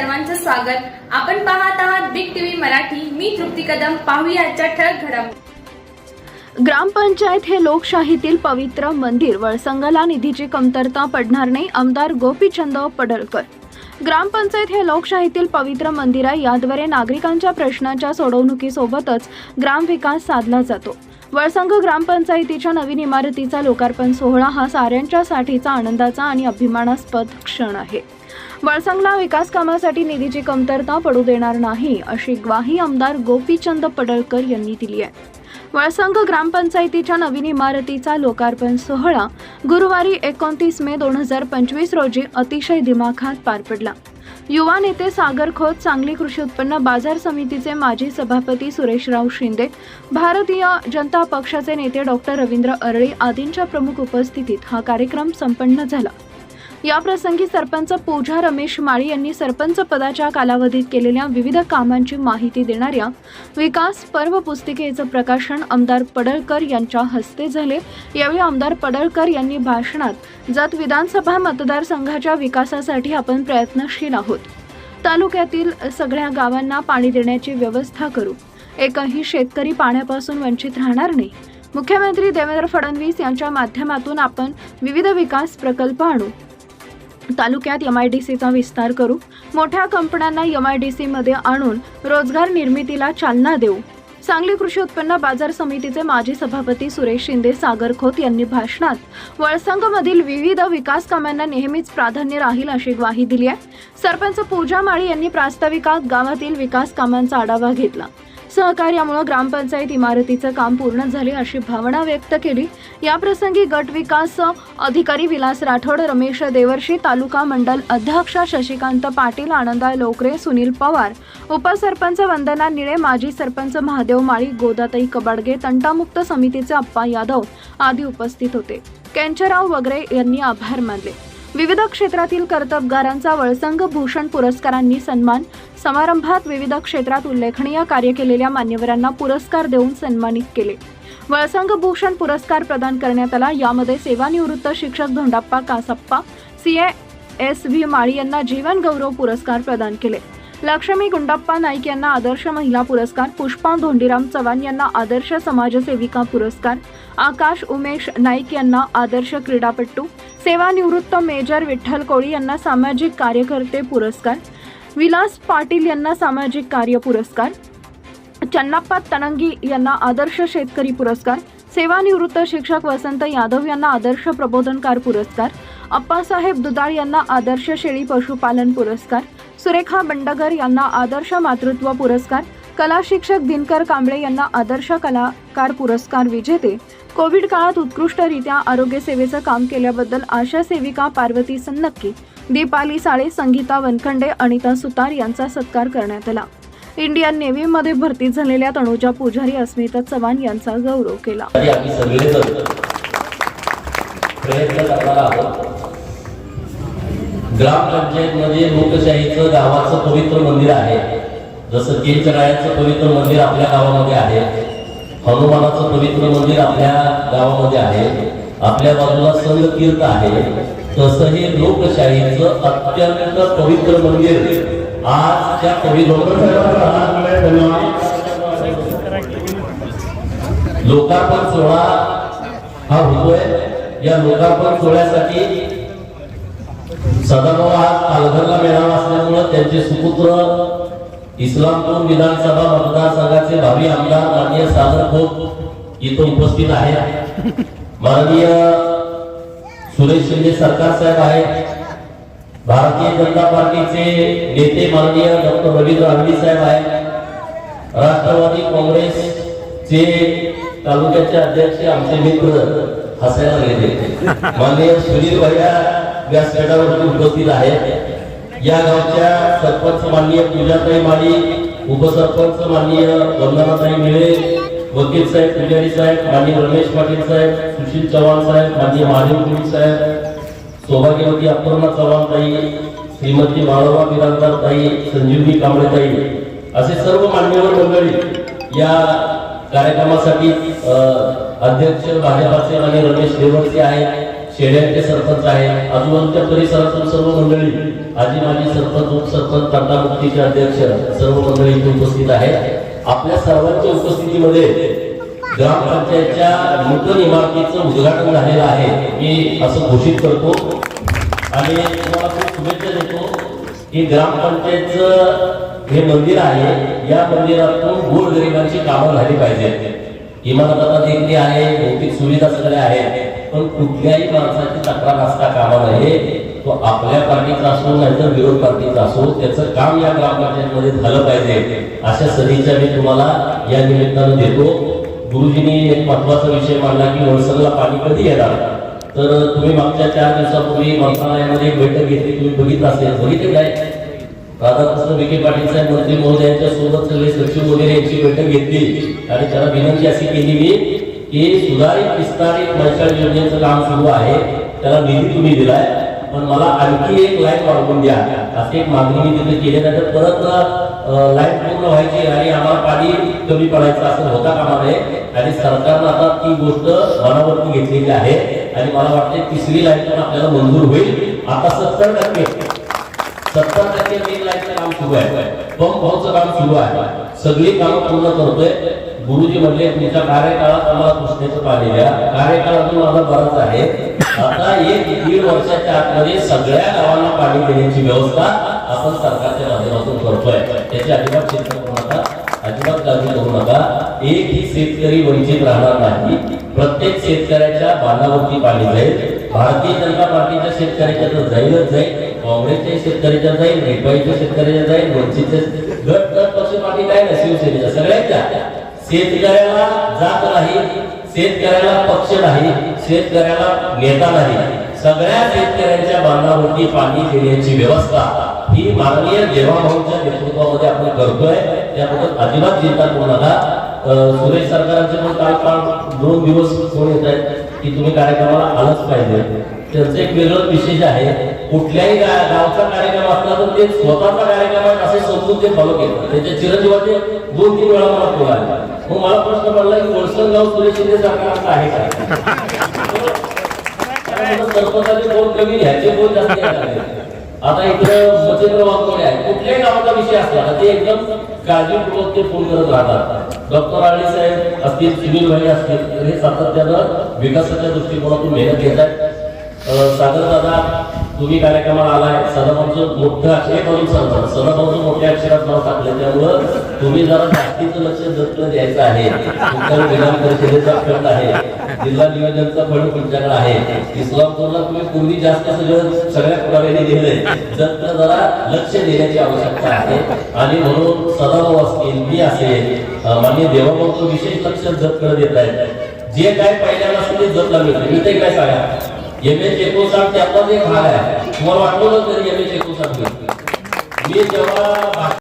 सर्वांचं स्वागत. आपण पाहत आहात बिग टीव्ही मराठी. मी तृप्ती कदम. पाहूया ठळक घडामोडी ग्रामपंचायत हे लोकशाहीतील पवित्र मंदिर. वळसंगला निधीची कमतरता पडणार नाही आमदार गोपीचंद पडळकर. ग्रामपंचायत हे लोकशाहीतील पवित्र मंदिर आहे. याद्वारे नागरिकांच्या प्रश्नांच्या सोडवणुकीसोबतच ग्रामविकास साधला जातो. वळसंग ग्रामपंचायतीच्या नवीन इमारतीचा लोकार्पण सोहळा हा साऱ्यांच्यासाठीचा आनंदाचा आणि अभिमानास्पद क्षण आहे. वळसंगला विकास कामासाठी निधीची कमतरता पडू देणार नाही अशी ग्वाही आमदार गोपीचंद पडळकर यांनी दिली आहे. वळसंग ग्रामपंचायतीच्या नवीन इमारतीचा लोकार्पण सोहळा गुरुवारी एकोणतीस मे दोन हजार पंचवीस रोजी अतिशय दिमाखात पार पडला. युवा नेते सागर खोत सांगली कृषी उत्पन्न बाजार समितीचे माजी सभापती सुरेशराव शिंदे भारतीय जनता पक्षाचे नेते डॉक्टर रवींद्र अरळी आदींच्या प्रमुख उपस्थितीत हा कार्यक्रम संपन्न झाला. या प्रसंगी सरपंच पूजा रमेश माळी यांनी सरपंच पदाच्या कालावधीत केलेल्या विविध कामांची माहिती देणाऱ्या विकास पर्व पुस्तिकेचं प्रकाशन आमदार पडळकर यांच्या हस्ते झाले. यावेळी आमदार पडळकर यांनी भाषणात जत विधानसभा मतदारसंघाच्या विकासासाठी आपण प्रयत्नशील आहोत. तालुक्यातील सगळ्या गावांना पाणी देण्याची व्यवस्था करू. एकही शेतकरी पाण्यापासून वंचित राहणार नाही. मुख्यमंत्री देवेंद्र फडणवीस यांच्या माध्यमातून आपण विविध विकास प्रकल्प आणू. तालुक्यात एम आय डी सीचा विस्तार करू. मोठ्या कंपन्यांना एम आय डी सीमध्ये आणून रोजगार निर्मितीला चालना देऊ. सांगली कृषी उत्पन्न बाजार समितीचे माजी सभापती सुरेश शिंदे सागर खोत यांनी भाषणात वळसंगमधील विविध विकास कामांना नेहमीच प्राधान्य राहील अशी ग्वाही दिली आहे. सरपंच पूजा माळी यांनी प्रास्ताविकात गावातील विकास कामांचा आढावा घेतला. सहकार्यामुळे ग्रामपंचायत इमारतीचं काम पूर्ण झाले अशी भावना व्यक्त केली. याप्रसंगी गट विकास अधिकारी विलास राठोड रमेश देवर्षी तालुका मंडल अध्यक्ष शशिकांत पाटील आनंदा लोकरे सुनील पवार उपसरपंच वंदना निळे माजी सरपंच महादेव माळी गोदाताई कबाडगे तंटामुक्त समितीचे अप्पा यादव आदी उपस्थित होते. केंचराव वगैरे यांनी आभार मानले. विविध क्षेत्रातील कर्तबगारांचा वळसंग भूषण पुरस्कारांनी सन्मान. समारंभात विविध क्षेत्रात उल्लेखनीय कार्य केलेल्या मान्यवरांना पुरस्कार देऊन सन्मानित केले. वळसंग भूषण पुरस्कार प्रदान करण्यात आला यामध्ये सेवानिवृत्त शिक्षक Dhondappa Kasappa C S V Mali यांना जीवन गौरव पुरस्कार प्रदान केले. लक्ष्मी गुंडाप्पा नाईक यांना आदर्श महिला पुरस्कार पुष्पा धोंडीराम चव्हाण यांना आदर्श समाजसेविका पुरस्कार आकाश उमेश नाईक यांना आदर्श क्रीडापटू सेवानिवृत्त मेजर विठ्ठल कोळी यांना सामाजिक कार्यकर्ते पुरस्कार विलास पाटील यांना सामाजिक कार्य पुरस्कार चन्नाप्पा तणंगी यांना आदर्श शेतकरी पुरस्कार सेवानिवृत्त शिक्षक वसंत यादव यांना आदर्श प्रबोधनकार पुरस्कार अप्पासाहेब दुदाळ यांना आदर्श शेळी पशुपालन पुरस्कार सुरेखा बंडगर यांना आदर्श मातृत्व पुरस्कार कला शिक्षक दिनकर कांबळे यांना आदर्श कलाकार पुरस्कार विजेते कोविड काळात उत्कृष्टरित्या आरोग्य सेवेचं काम केल्याबद्दल आशा सेविका पार्वती सन्नक्की दीपाली साळे संगीता वनखंडे अनिता सुतार यांचा सत्कार करण्यात आला. इंडियन नेव्हीमध्ये भरती झालेल्या तनुजा पुजारी अस्मिता चव्हाण यांचा गौरव केला. ग्रामपंचायतमध्ये लोकशाहीचं गावाचं पवित्र मंदिर आहे. जसं केंचरायाचं पवित्र मंदिर आपल्या गावामध्ये आहे. हनुमानाचं पवित्र मंदिर आपल्या गावामध्ये आहे. आपल्या बाजूला संघ तीर्थ आहे. तसं हे लोकशाहीचं अत्यंत पवित्र मंदिर. आज त्या कवी लोकार्पण सोहळा हा होतोय. या लोकार्पण सोहळ्यासाठी सदाभाऊ आज पालघरला मेळावा असल्यामुळं त्यांचे सुपुत्र इस्लामपूर विधानसभा मतदारसंघाचे भावी आमदार माननीय सागर खोत इथं उपस्थित आहेत. माननीय सुरेश शिंदे सरकार साहेब आहेत. भारतीय जनता पार्टीचे नेते माननीय डॉक्टर रवींद्र आंबी साहेब आहेत. राष्ट्रवादी काँग्रेसचे तालुक्याचे अध्यक्ष आमचे मित्र हसायला गेले. माननीय सुनील भैया व्यासपीठावरती उपस्थित आहेत. या गावच्या सरपंच माननीय पूजाताई माळी उपसरपंच माननीय वंदनाताई मिळे वकील साहेब पुजारी साहेब माननीय रमेश पाटील साहेब सुशील चव्हाण साहेब माननीय महादेव कुळी साहेब सौभाग्यवती अपर्णा चव्हाण ताई श्रीमती माळवा बिराजदार ताई संजीवनी कांबळे ताई असे सर्व मान्यवर मंडळी या कार्यक्रमासाठी अध्यक्ष भाजपाचे आणि रमेश देवरचे आहेत. शेड्यांचे सरपंच आहेत आजूबाजूच्या परिसरातून सर्व मंडळी आजी माजी सरपंच उपसरपंच तांडा मुक्तीचे अध्यक्ष सर्व मंडळी इथे उपस्थित आहेत. आपल्या सर्वांच्या उपस्थितीमध्ये ग्रामपंचायतच्या नूतन इमारतीचं उद्घाटन झालेलं आहे. मी असं घोषित करतो आणि तुम्हाला खूप शुभेच्छा देतो की ग्रामपंचायतचं हे मंदिर आहे. या मंदिरातून गोरगरिबांची कामं झाली पाहिजे इमारत आता देखणी आहे भौतिक सुविधा सगळ्या आहेत. पण कुठल्याही माणसाची तक्रार असता कामा नये. तो आपल्या पार्टीचा असो नाहीतर विरोध पार्टीचा असो त्याचं काम या ग्रामपंचायतमध्ये झालं पाहिजे. अशा सदिच्छा मी तुम्हाला या निमित्तानं देतो. गुरुजींनी एक महत्त्वाचा विषय मांडला की वळसंगला पाणी कधी येणार? तर तुम्ही मागच्या चार दिवसापूर्वी मंत्रालयामध्ये एक बैठक घेतली तुम्ही बघितलं असेल. बघितले काय? राधाकृष्ण विखे पाटील साहेब मंत्री महोदयांच्या सोबत सगळे सचिव वगैरे यांची बैठक घेतली. आणि त्याला विनंती अशी केली मी हे सुधारित विस्तारित मैशाळ योजनेचं काम सुरू आहे. त्याला निधी तुम्ही दिलाय. पण मला आणखी एक लाईन वाढवून द्या. अशी एक मागणी मी तिथे केली नाही परत लाईन पूर्ण व्हायची आणि आम्हाला पाणी कमी पडायचं असं होता कामा नये. आणि सरकारनं आता ती गोष्ट मनावरती घेतलेली आहे. आणि मला वाटते तिसरी लाईन पण आपल्याला मंजूर होईल. आता सत्तर टक्के सत्तर टक्के मेन लाईनचं काम सुरू आहे. पंप भाऊचं काम सुरू आहे. सगळी कामं पूर्ण करतोय. गुरुजी म्हणले तुमच्या कार्यकाळात आम्हाला कृष्णेचं पाणी द्या कार्यकाळातून माझा बराच आहे. आता एक दीड वर्षाच्या आतमध्ये सगळ्या गावांना पाणी देण्याची व्यवस्था आपण सरकारच्या माध्यमातून करतोय. त्याची अजिबात चिंता करू नका. अजिबात काळजी करू नका. एकही शेतकरी वंचित राहणार नाही. प्रत्येक शेतकऱ्याच्या बांधावरती पाणी जाईल. भारतीय जनता पार्टीच्या शेतकऱ्याच्या तर जाईलच जाईल. काँग्रेसच्या शेतकऱ्याच्या जाईल. रिपाईच्या शेतकऱ्याच्या जाईल. वंचितच्या गट गट पक्ष पार्टी काय ना शिवसेनेच्या सगळ्यांच्या शेतकऱ्याला जात नाही शेतकऱ्याला पक्ष नाही शेतकऱ्याला नेता नाही. सगळ्या शेतकऱ्यांच्या बांधावरती पाणी देण्याची व्यवस्था ही माननीय देवाभाऊच्या नेतृत्वामध्ये आपण करतोय. त्याबद्दल अजिबात चिंता करू नका. सुरेश सरकारांचे पण काल काल दोन दिवस फोन येत आहेत की तुम्ही कार्यक्रमाला आलंच पाहिजे. त्यांचं एक वेगळं विशेष आहे. कुठल्याही गावचा कार्यक्रम असला तर ते स्वतःचा कार्यक्रम आहे असे समजून ते फॉलो केलं. त्याच्या चिरंजीवाचे दोन तीन वेळा मला फोन आले. मग मला प्रश्न पडला की वळसंग गाव सुरेश शिंदे सरकारचं आहे का? सरपंचाचे बोल कमी घ्यायचे बोल जास्त आता इकडं मच्छिंद्र वाघमोडे आहे कुठल्याही गावाचा विषय असला ते एकदम काळजीपूर्वक ते फोन करत राहतात. डॉक्टर आळी साहेब असतील सुनील भाई असतील तर हे सातत्यानं विकासाच्या दृष्टिकोनातून मेहनत घेत आहेत. अं, सागर दादा तुम्ही कार्यक्रमाला आलाय सदाभाऊचं मोठं अक्षर करून सांगतात सदाभाऊचं मोठ्या अक्षरात नाव टाकलं त्यामुळं तुम्ही जरा जास्तीचं लक्ष जपलं द्यायचं आहे. तुमच्याकडे विधान परिषदेचा फंड आहे. जिल्हा नियोजनचा फंड तुमच्याकडे आहे. इस्लामपूरला तुम्ही पूर्वी जास्त सगळं सगळ्या पुराव्याने दिलंय तर जरा लक्ष देण्याची आवश्यकता आहे. आणि म्हणून सदाभाऊ असतील मी असेल अं, माननीय देवाभाऊचं विशेष लक्ष जपकडे देत येत आहेत. जे काय पहिल्यांदा ते जप मिळतं. मी ते काय सांगा एम एच एकोणसाठ त्यातलाच एक भाग आहे तुम्हाला वाटलं तरी एम एच एकोणसाठ मी जेव्हा